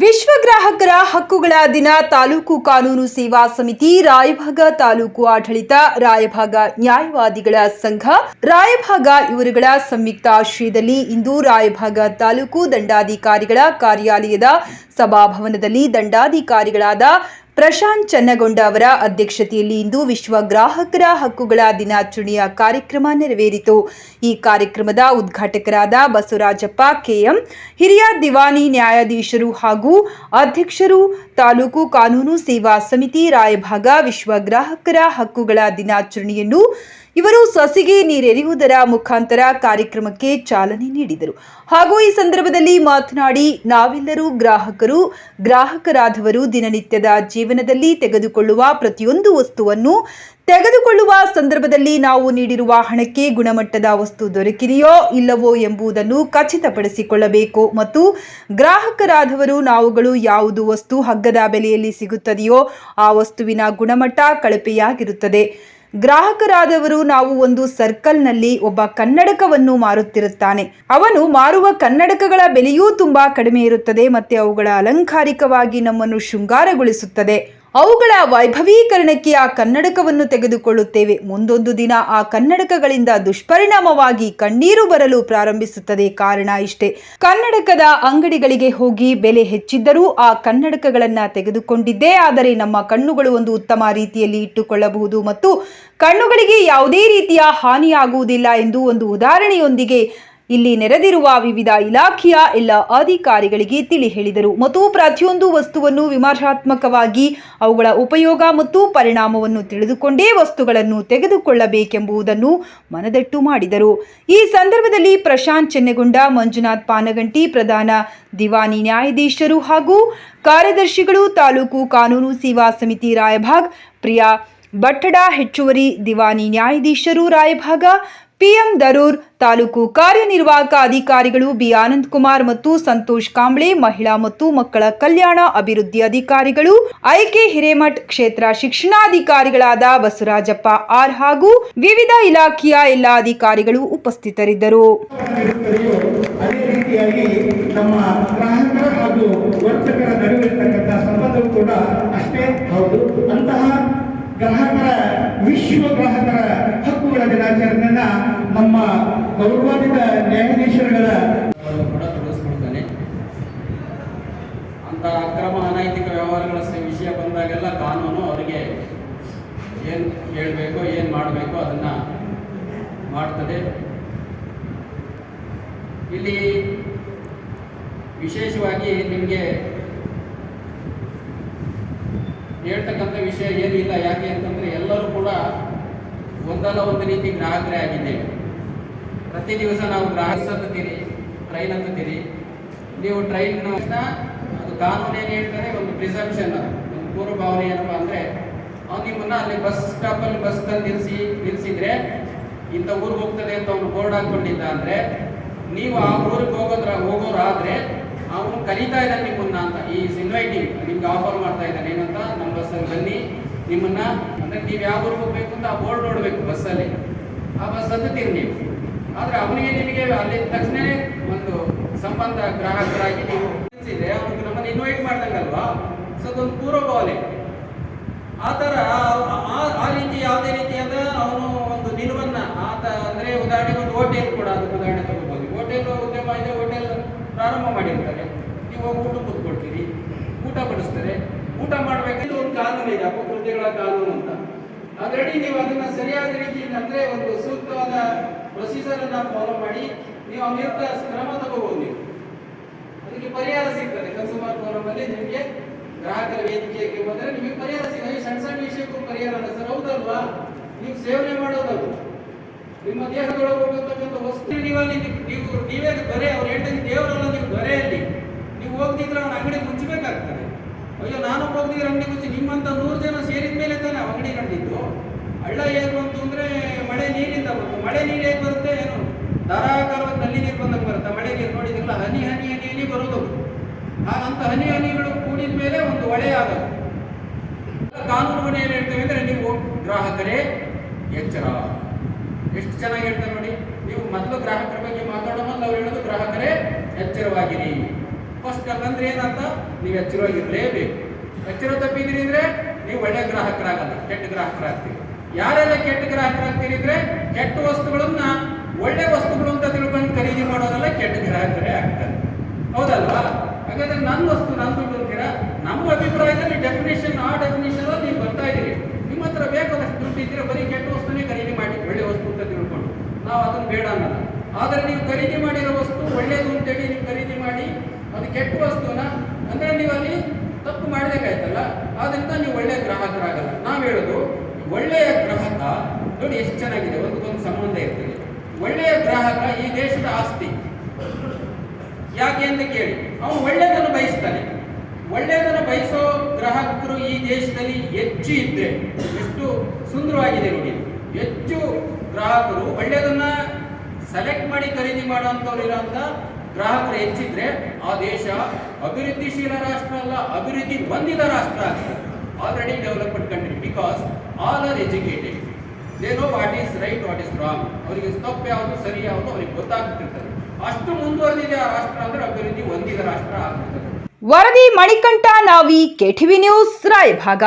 ವಿಶ್ವ ಗ್ರಾಹಕರ ಹಕ್ಕುಗಳ ದಿನ ತಾಲೂಕು ಕಾನೂನು ಸೇವಾ ಸಮಿತಿ, ರಾಯಭಾಗ ತಾಲೂಕು ಆಡಳಿತ, ರಾಯಭಾಗ ನ್ಯಾಯವಾದಿಗಳ ಸಂಘ, ರಾಯಭಾಗ ಇವರುಗಳ ಸಂಯುಕ್ತ ಆಶ್ರಯದಲ್ಲಿ ಇಂದು ರಾಯಭಾಗ ತಾಲೂಕು ದಂಡಾಧಿಕಾರಿಗಳ ಕಾರ್ಯಾಲಯದ ಸಭಾಭವನದಲ್ಲಿ ದಂಡಾಧಿಕಾರಿಗಳಾದ ಪ್ರಶಾಂತ್ ಚನ್ನಗೊಂಡ ಅವರ ಅಧ್ಯಕ್ಷತೆಯಲ್ಲಿ ಇಂದು ವಿಶ್ವ ಗ್ರಾಹಕರ ಹಕ್ಕುಗಳ ದಿನಾಚರಣೆಯ ಕಾರ್ಯಕ್ರಮ ನೆರವೇರಿತು. ಈ ಕಾರ್ಯಕ್ರಮದ ಉದ್ಘಾಟಕರಾದ ಬಸವರಾಜಪ್ಪ, ಕೆಎಂ ಹಿರಿಯ ದಿವಾನಿ ನ್ಯಾಯಾಧೀಶರು ಹಾಗೂ ಅಧ್ಯಕ್ಷರು ತಾಲೂಕು ಕಾನೂನು ಸೇವಾ ಸಮಿತಿ ರಾಯಭಾಗ ವಿಶ್ವ ಗ್ರಾಹಕರ ಹಕ್ಕುಗಳ ದಿನಾಚರಣೆಯನ್ನು ಇವರು ಸಸಿಗೆ ನೀರೆರೆಯುವುದರ ಮುಖಾಂತರ ಕಾರ್ಯಕ್ರಮಕ್ಕೆ ಚಾಲನೆ ನೀಡಿದರು. ಹಾಗೂ ಈ ಸಂದರ್ಭದಲ್ಲಿ ಮಾತನಾಡಿ, ನಾವೆಲ್ಲರೂ ಗ್ರಾಹಕರು, ಗ್ರಾಹಕರಾದವರು ದಿನನಿತ್ಯದ ಜೀವನದಲ್ಲಿ ತೆಗೆದುಕೊಳ್ಳುವ ಪ್ರತಿಯೊಂದು ವಸ್ತುವನ್ನು ತೆಗೆದುಕೊಳ್ಳುವ ಸಂದರ್ಭದಲ್ಲಿ ನಾವು ನೀಡಿರುವ ಹಣಕ್ಕೆ ಗುಣಮಟ್ಟದ ವಸ್ತು ದೊರಕಿದೆಯೋ ಇಲ್ಲವೋ ಎಂಬುದನ್ನು ಖಚಿತಪಡಿಸಿಕೊಳ್ಳಬೇಕು ಮತ್ತು ಗ್ರಾಹಕರಾದವರು ನಾವುಗಳು ಯಾವುದು ವಸ್ತು ಹಗ್ಗದ ಬೆಲೆಯಲ್ಲಿ ಸಿಗುತ್ತದೆಯೋ ಆ ವಸ್ತುವಿನ ಗುಣಮಟ್ಟ ಕಳಪೆಯಾಗಿರುತ್ತದೆ. ಗ್ರಾಹಕರಾದವರು ನಾವು ಒಂದು ಸರ್ಕಲ್ನಲ್ಲಿ ಒಬ್ಬ ಕನ್ನಡಕವನ್ನು ಮಾರುತ್ತಿರುತ್ತಾನೆ. ಅವನು ಮಾರುವ ಕನ್ನಡಕಗಳ ಬೆಲೆಯೂ ತುಂಬಾ ಕಡಿಮೆ ಇರುತ್ತದೆ ಮತ್ತೆ ಅವುಗಳ ಅಲಂಕಾರಿಕವಾಗಿ ನಮ್ಮನ್ನು ಶೃಂಗಾರಗೊಳಿಸುತ್ತದೆ. ಅವುಗಳ ವೈಭವೀಕರಣಕ್ಕೆ ಆ ಕನ್ನಡಕವನ್ನು ತೆಗೆದುಕೊಳ್ಳುತ್ತೇವೆ. ಮುಂದೊಂದು ದಿನ ಆ ಕನ್ನಡಕಗಳಿಂದ ದುಷ್ಪರಿಣಾಮವಾಗಿ ಕಣ್ಣೀರು ಬರಲು ಪ್ರಾರಂಭಿಸುತ್ತದೆ ಕಾರಣ ಇಷ್ಟೇ. ಕನ್ನಡಕದ ಅಂಗಡಿಗಳಿಗೆ ಹೋಗಿ ಬೆಲೆ ಹೆಚ್ಚಿದ್ದರೂ ಆ ಕನ್ನಡಕಗಳನ್ನು ತೆಗೆದುಕೊಂಡಿದ್ದೇ ಆದರೆ ನಮ್ಮ ಕಣ್ಣುಗಳು ಒಂದು ಉತ್ತಮ ರೀತಿಯಲ್ಲಿ ಇಟ್ಟುಕೊಳ್ಳಬಹುದು ಮತ್ತು ಕಣ್ಣುಗಳಿಗೆ ಯಾವುದೇ ರೀತಿಯ ಹಾನಿಯಾಗುವುದಿಲ್ಲ ಎಂದು ಒಂದು ಉದಾಹರಣೆಯೊಂದಿಗೆ ಇಲ್ಲಿ ನೆರೆದಿರುವ ವಿವಿಧ ಇಲಾಖೆಯ ಎಲ್ಲ ಅಧಿಕಾರಿಗಳಿಗೆ ತಿಳಿ ಹೇಳಿದರು. ಮತ್ತು ಪ್ರತಿಯೊಂದು ವಸ್ತುವನ್ನು ವಿಮರ್ಶಾತ್ಮಕವಾಗಿ ಅವುಗಳ ಉಪಯೋಗ ಮತ್ತು ಪರಿಣಾಮವನ್ನು ತಿಳಿದುಕೊಂಡೇ ವಸ್ತುಗಳನ್ನು ತೆಗೆದುಕೊಳ್ಳಬೇಕೆಂಬುದನ್ನು ಮನದಟ್ಟು ಮಾಡಿದರು. ಈ ಸಂದರ್ಭದಲ್ಲಿ ಪ್ರಶಾಂತ್ ಚೆನ್ನಗೊಂಡ, ಮಂಜುನಾಥ್ ಪಾನಗಂಟಿ, ಪ್ರಧಾನ ದಿವಾನಿ ನ್ಯಾಯಾಧೀಶರು ಹಾಗೂ ಕಾರ್ಯದರ್ಶಿಗಳು, ತಾಲೂಕು ಕಾನೂನು ಸೇವಾ ಸಮಿತಿ ರಾಯಭಾಗ್, ಪ್ರಿಯಾ ಬಟ್ಟಡ ಹೆಚ್ಚುವರಿ ದಿವಾನಿ ನ್ಯಾಯಾಧೀಶರು ರಾಯಭಾಗ ಪಿಎಂ ದರೂರ್ ತಾಲೂಕು ಕಾರ್ಯನಿರ್ವಾಹಕ ಅಧಿಕಾರಿಗಳು ಬಿ ಆನಂದ್ ಕುಮಾರ್ ಮತ್ತು ಸಂತೋಷ್ ಕಾಂಬ್ಳೆ, ಮಹಿಳಾ ಮತ್ತು ಮಕ್ಕಳ ಕಲ್ಯಾಣ ಅಭಿವೃದ್ಧಿ ಅಧಿಕಾರಿಗಳು, ಐಕೆ ಹಿರೇಮಠ್ ಕ್ಷೇತ್ರ ಶಿಕ್ಷಣಾಧಿಕಾರಿಗಳಾದ ಬಸವರಾಜಪ್ಪ ಆರ್ ಹಾಗೂ ವಿವಿಧ ಇಲಾಖೆಯ ಎಲ್ಲ ಅಧಿಕಾರಿಗಳು ಉಪಸ್ಥಿತರಿದ್ದರು. ನಮ್ಮ ಗ್ರಾಹಕರ ವರ್ತಕರ ನಡುವಿರ್ತಕ್ಕಂಥ ಸಂಬಂಧವು ಕೂಡ ಅಷ್ಟೇ ಹೌದು ಅಂತಹ ಗ್ರಾಹಕರ, ವಿಶ್ವ ಗ್ರಾಹಕರ ಹಕ್ಕುಗಳ ದಿನಾಚರಣೆಯನ್ನ ನಮ್ಮ ಗೌರವಾನ್ವಿತ ನ್ಯಾಯಾಧೀಶರುಗಳ ಅಕ್ರಮ ಅನೈತಿಕ ವ್ಯವಹಾರಗಳ ವಿಷಯ ಬಂದಾಗೆಲ್ಲ ಕಾನೂನು ಅವರಿಗೆ ಏನು ಹೇಳಬೇಕು, ಏನು ಮಾಡಬೇಕು ಅದನ್ನು ಮಾಡ್ತದೆ. ಇಲ್ಲಿ ವಿಶೇಷವಾಗಿ ನಿಮಗೆ ಹೇಳ್ತಕ್ಕಂಥ ವಿಷಯ ಏನಿಲ್ಲ, ಯಾಕೆ ಅಂತಂದರೆ ಎಲ್ಲರೂ ಕೂಡ ಒಂದಲ್ಲ ಒಂದು ರೀತಿ ಗ್ರಾಹಕರೇ ಆಗಿದ್ದೇವೆ ಪ್ರತಿ ದಿವಸ ನಾವು ಗ್ರಾಹಕ ಹತ್ತೀರಿ ಟ್ರೈನ್ ಅಂತೀರಿ ನೀವು ಟ್ರೈನ್ ಅದು ಕಾನೂನು ಏನು ಹೇಳ್ತಾರೆ, ಒಂದು ಪ್ರಿಸಂಪ್ಷನ್ ಒಂದು ಪೂರ್ವಭಾವನೆ ಏನಪ್ಪ ಅಂದ್ರೆ, ಅವ್ನು ನಿಮ್ಮನ್ನ ಅಲ್ಲಿ ಬಸ್ ಸ್ಟಾಪಲ್ಲಿ ಬಸ್ ತಂದು ನಿಲ್ಲಿಸಿ ನಿಲ್ಲಿಸಿದ್ರೆ ಇಂಥ ಊರಿಗೆ ಹೋಗ್ತದೆ ಅಂತ ಅವ್ನು ಬೋರ್ಡ್ ಹಾಕೊಂಡಿದ್ದ ಅಂದರೆ, ನೀವು ಆ ಊರಿಗೆ ಹೋಗೋದ್ರ ಹೋಗೋರಾದ್ರೆ ಅವನು ಕಲಿತಾ ಇದ್ದಾನೆ ನಿಮ್ಮನ್ನ ಅಂತ. ಈ ಇನ್ವೈಟಿಂಗ್ ನಿಮ್ಗೆ ಆಫರ್ ಮಾಡ್ತಾ ಇದ್ದಾನೆ? ಏನಂತ? ನಮ್ಮ ಬಸ್ಸಲ್ಲಿ ಬನ್ನಿ. ನಿಮ್ಮನ್ನ, ಅಂದ್ರೆ ನೀವು ಯಾವ ಊರಿಗೆ ಹೋಗ್ಬೇಕು ಅಂತ ಆ ಬೋರ್ಡ್ ನೋಡಬೇಕು ಬಸ್ಸಲ್ಲಿ ಆ ಬಸ್ ಹತ್ತುತ್ತೀರಿ ನೀವು. ಆದ್ರೆ ಅವನಿಗೆ ನಿಮಗೆ ಅಲ್ಲಿ ತಕ್ಷಣವೇ ಒಂದು ಸಂಬಂಧ ಗ್ರಾಹಕರಾಗಿ ನೀವು ನಮ್ಮನ್ನು ಇನ್ವೈಟ್ ಮಾಡ್ದಂಗಲ್ವಾ? ಸೊ ಅದೊಂದು ಪೂರ್ವಭಾವನೆ. ಆ ಥರ ಆ- ರೀತಿ, ಯಾವುದೇ ರೀತಿಯಾದ ಅವನು ಒಂದು ನಿಲುವನ್ನ, ಆತ ಅಂದ್ರೆ ಉದಾಹರಣೆಗೆ ಒಂದು ಹೋಟೆಲ್ ಕೂಡ, ಅದಕ್ಕೆ ಉದಾಹರಣೆ ತಗೋಬಹುದು ಹೋಟೆಲ್ ಉದ್ಯಮ ಇದೆ ಪ್ರಾರಂಭ ಮಾಡಿರ್ತಾರೆ. ನೀವು ಹೋಗಿ ಊಟ ಕೂತ್ಕೊಳ್ತೀರಿ. ಊಟ ಬಡಿಸ್ತಾರೆ. ಊಟ ಮಾಡಬೇಕಂದ್ರೆ ಒಂದು ಕಾನೂನು ಇದೆ, ಅಪಕೃತ್ಯಗಳ ಕಾನೂನು ಅಂತ. ಅದರಡಿ ನೀವು ಅದನ್ನ ಸರಿಯಾದ ರೀತಿಯಿಂದ ಅಂದ್ರೆ ಒಂದು ಸೂಕ್ತವಾದ ಪ್ರೊಸೀಜರ್ ಅನ್ನ ಫಾಲೋ ಮಾಡಿ, ನೀವು ಆ ವಿರುದ್ಧ ಕ್ರಮ ತಗೋಬಹುದು ನೀವು. ಅದಕ್ಕೆ ಪರಿಹಾರ ಸಿಗ್ತದೆ. ಕನ್ಸೂಮರ್ ಫೋರಂ ಅಲ್ಲಿ ನಿಮಗೆ ಗ್ರಾಹಕರ ವೇದಿಕೆಗೆ ಹೋದರೆ ನಿಮಗೆ ಪರಿಹಾರ ಸಿಗ್ತದೆ. ಸಣ್ಣ ಸಣ್ಣ ವಿಷಯಕ್ಕೂ ಪರಿಹಾರ ಸರ್, ಹೌದಲ್ವಾ? ನೀವು ಸೇವನೆ ಮಾಡೋದಲ್ವ ನಿಮ್ಮ ದೇಹದೊಳಗೆ ಹೋಗತಕ್ಕಂಥ ವಸ್ತು ನೀವು ನೀವು- ದೊರೆ ಅವ್ರು ಹೇಳ್ತೀನಿ ದೇವರಲ್ಲ, ನೀವು ದೊರೆಯಲ್ಲಿ ನೀವು ಹೋಗ್ತಿದ್ರೆ ಅವನ ಅಂಗಡಿ ಮುಚ್ಚಬೇಕಾಗ್ತದೆ. ಅಯ್ಯೋ ನಾನು ಹೋಗ್ತಿದ್ರೆ ಅಂಗಡಿ ಮುಚ್ಚಿ ನಿಮ್ಮಂತ ನೂರು ಜನ ಸೇರಿದ ಮೇಲೆ ತಾನೇ ಅಂಗಡಿ ಕಂಡಿದ್ದು ಹಳ್ಳ ಹೇಗೆ ಬಂತು ಅಂದ್ರೆ ಮಳೆ ನೀರಿಂದ ಬಂತು. ಮಳೆ ನೀರು ಹೇಗೆ ಬರುತ್ತೆ ಏನು? ಧಾರಾಕಾರವಾಗಿ ನಲ್ಲಿ ನೀರು ಬಂದಾಗ ಬರುತ್ತೆ. ಮಳೆ ನೀರು ನೋಡಿದ್ರಲ್ಲ, ಹನಿ ಹನಿ ಹನಿ ಹನಿ ಬರೋದು. ಹಾಗಂತ ಹನಿ, ಹನಿಗಳು ಕೂಡಿದ ಮೇಲೆ ಒಂದು ಹೊಳೆ ಆಗೋದು. ಕಾನೂನುಗಳು ಏನು ಹೇಳ್ತೇವೆ ಅಂದ್ರೆ ನೀವು ಗ್ರಾಹಕರೇ ಎಚ್ಚರ. ಎಷ್ಟು ಚೆನ್ನಾಗಿ ಹೇಳ್ತಾರೆ ನೋಡಿ. ನೀವು ಮೊದಲು ಗ್ರಾಹಕರ ಬಗ್ಗೆ ಮಾತಾಡೋ ಮೊದಲು ಅವ್ರು ಹೇಳೋದು ಗ್ರಾಹಕರೇ ಎಚ್ಚರವಾಗಿರಿ. ಫಸ್ಟ್ ಅಂತಂದ್ರೆ ಏನಂತ ನೀವು ಎಚ್ಚರವಾಗಿರಲೇಬೇಕು. ಎಚ್ಚರ ತಪ್ಪಿದ್ರಿ ಅಂದ್ರೆ ನೀವು ಒಳ್ಳೆ ಗ್ರಾಹಕರಾಗಲ್ಲ, ಕೆಟ್ಟ ಗ್ರಾಹಕರಾಗ್ತೀರಿ. ಯಾರೆಲ್ಲ ಕೆಟ್ಟ ಗ್ರಾಹಕರಾಗ್ತೀರಿ ಅಂದ್ರೆ ಕೆಟ್ಟ ವಸ್ತುಗಳನ್ನ ಒಳ್ಳೆ ವಸ್ತುಗಳು ಅಂತ ತಿಳ್ಕೊಂಡು ಖರೀದಿ ಮಾಡೋದಲ್ಲ ಕೆಟ್ಟ ಗ್ರಾಹಕರೇ ಆಗ್ತಾರೆ. ಹೌದಲ್ವಾ? ಹಾಗಾದ್ರೆ ನನ್ನ ವಸ್ತು ನನ್ನ ದುಡ್ಡು ಅಂತೀರಾ ನಮ್ಮ ಅಭಿಪ್ರಾಯದಲ್ಲಿ ಡೆಫಿನೇಷನ್ ಆ ಡೆಫಿನೇಷನ್ ನೀವು ಬರ್ತಾ ಇದ್ದೀರಿ ನಿಮ್ಮ ಹತ್ರ ಬೇಕಾದಷ್ಟು ದುಡ್ಡು ಇದ್ರೆ ಬರೀ ಕೆಟ್ಟ ವಸ್ತುನೇ ಖರೀದಿ ಮಾಡಿ ಒಳ್ಳೆ ವಸ್ತು ಅಂತ ತಿಳ್ಕೊಂಡು ನಾವು ಅದನ್ನು ಬೇಡ ಅನ್ನಲ್ಲ ಆದರೆ ನೀವು ಖರೀದಿ ಮಾಡಿರೋ ವಸ್ತು ಒಳ್ಳೆಯದು ಅಂತೇಳಿ ನೀವು ಖರೀದಿ ಮಾಡಿ, ಅದು ಕೆಟ್ಟ ವಸ್ತುನ? ಅಂದರೆ ನೀವು ಅಲ್ಲಿ ತಪ್ಪು ಮಾಡಬೇಕಾಯ್ತಲ್ಲ? ಆದ್ದರಿಂದ ನೀವು ಒಳ್ಳೆಯ ಗ್ರಾಹಕರಾಗಲ್ಲ. ನಾವು ಹೇಳೋದು, ಒಳ್ಳೆಯ ಗ್ರಾಹಕ, ನೋಡಿ ಎಷ್ಟು ಚೆನ್ನಾಗಿದೆ ಒಂದಕ್ಕೊಂದು ಸಂಬಂಧ ಇರ್ತದೆ. ಒಳ್ಳೆಯ ಗ್ರಾಹಕ ಈ ದೇಶದ ಆಸ್ತಿ. ಯಾಕೆ ಅಂತ ಕೇಳಿ, ಅವನು ಒಳ್ಳೆಯದನ್ನು ಬಯಸ್ತಾನೆ. ಒಳ್ಳೆಯದನ್ನು ಬಯಸೋ ಗ್ರಾಹಕರು ಈ ದೇಶದಲ್ಲಿ ಹೆಚ್ಚು ಇದ್ದರೆ ಎಷ್ಟು ಸುಂದರವಾಗಿದೆ ನೋಡಿ. ಹೆಚ್ಚು ಗ್ರಾಹಕರು ಒಳ್ಳೆಯದನ್ನ ಸೆಲೆಕ್ಟ್ ಮಾಡಿ ಖರೀದಿ ಮಾಡುವಂಥವ್ರು ಇರೋಂಥ ಗ್ರಾಹಕರು ಹೆಚ್ಚಿದ್ರೆ ಆ ದೇಶ ಅಭಿವೃದ್ಧಿಶೀಲ ರಾಷ್ಟ್ರ ಅಲ್ಲ, ಅಭಿವೃದ್ಧಿ ಹೊಂದಿದ ರಾಷ್ಟ್ರ ಆಗ್ತದೆ already developed country because all are educated they know what is right what is wrong ಅವರಿಗೆ ತಪ್ಪು ಯಾವುದು, ಸರಿ ಯಾವುದು ಅವರಿಗೆ ಗೊತ್ತಾಗ್ತಿರ್ತದೆ. ಅಷ್ಟು ಮುಂದುವರೆದಿದೆ ಆ ರಾಷ್ಟ್ರ ಅಂದ್ರೆ ಅಭಿವೃದ್ಧಿ ಹೊಂದಿದ ರಾಷ್ಟ್ರ ಆಗ್ತದೆ ವರದಿ ಮಣಿಕಂಠ ನಾವಿ ಕೆಟಿವಿ ನ್ಯೂಸ್ ರಾಯಭಾಗ.